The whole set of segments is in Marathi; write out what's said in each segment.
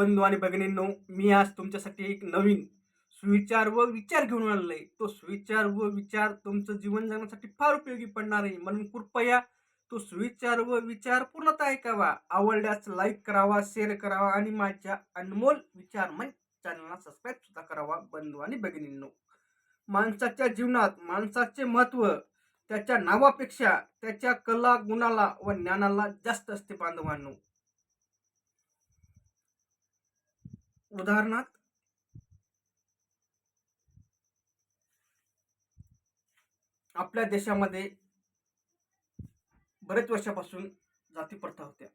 बंधू आणि भगिनींनो मी आज तुमच्यासाठी एक नवीन सुविचार व विचार घेऊन आलेलो आहे. तो सुविचार व विचार तुमचं जीवन जगण्यासाठी फार उपयोगी पडणार आहे. म्हणून कृपया तो सुविचार व विचार पूर्णतः ऐकावा. आवडल्यास लाईक करावा शेअर करावा आणि माझ्या अनमोल विचार मन चॅनलला सबस्क्राईब सुद्धा करावा बंधू आणि भगिनींनो. माणसाच्या जीवनात माणसाचे महत्त्व त्याच्या नावापेक्षा त्याच्या कला गुणाला व ज्ञानाला जास्त असते बांधवांनो. उदाहरणार्थ आपल्या देशामध्ये बरेच वर्षापासून जाती प्रथा होत्या.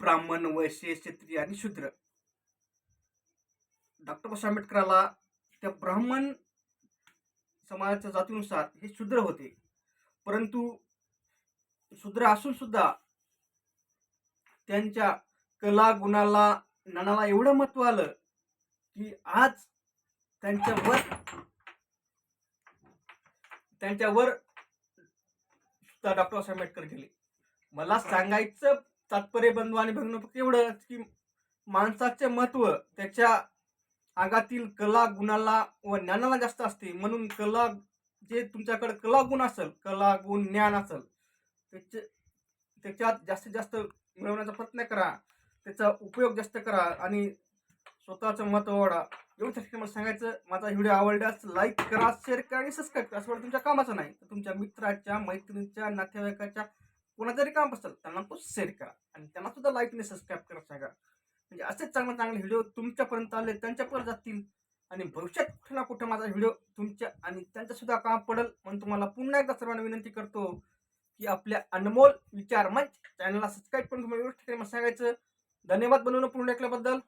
ब्राह्मण वैश्य क्षेत्रीय आणि शूद्र. डॉक्टर बाबासाहेब आंबेडकराला त्या ब्राह्मण समाजाच्या जातीनुसार हे शूद्र होते. परंतु शूद्र असून सुद्धा त्यांच्या कला गुणाला ज्ञानाला एवढं महत्त्व आलं की आज त्यांच्यावर त्यांच्यावर डॉक्टर आंबेडकर गेले. मला सांगायचं तात्पर्य बंधू आणि भगिनी फक्त एवढं की माणसाचे महत्त्व त्याच्या अंगातील कला गुणाला व ज्ञानाला जास्त असते. म्हणून कला जे तुमच्याकडे कला गुण असेल कला गुण ज्ञान असेल त्याचे त्याच्यात जास्तीत जास्त मिळवण्याचा प्रयत्न करा. त्याचा उपयोग जास्त करा आणि स्वतःचं मत ओढा एवढ्यासाठी मला सांगायचं माझा व्हिडिओ आवडल्यास लाईक करा शेअर करा आणि सबस्क्राईब करा. असं तुमच्या कामाचं नाही तर तुमच्या मित्राच्या मैत्रिणीच्या नातेवाईकाच्या कोणाचं जरी काम असेल त्यांना तो शेअर करा. आणि त्यांना सुद्धा लाईक आणि सबस्क्राईब करा सांगा. म्हणजे असेच चांगले चांगले व्हिडिओ तुमच्यापर्यंत आले त्यांच्यापर्यंत जातील. आणि भविष्यात कुठे ना कुठे माझा व्हिडिओ तुमच्या आणि त्यांच्या सुद्धा काम पडेल म्हणून तुम्हाला पुन्हा एकदा सर्वांना विनंती करतो की आपल्या अनमोल विचार मंच चॅनलला सबस्क्राईब करून तुम्हाला एवढं सांगायचं. धन्यवाद बनवून पूर्ण ऐकल्याबद्दल.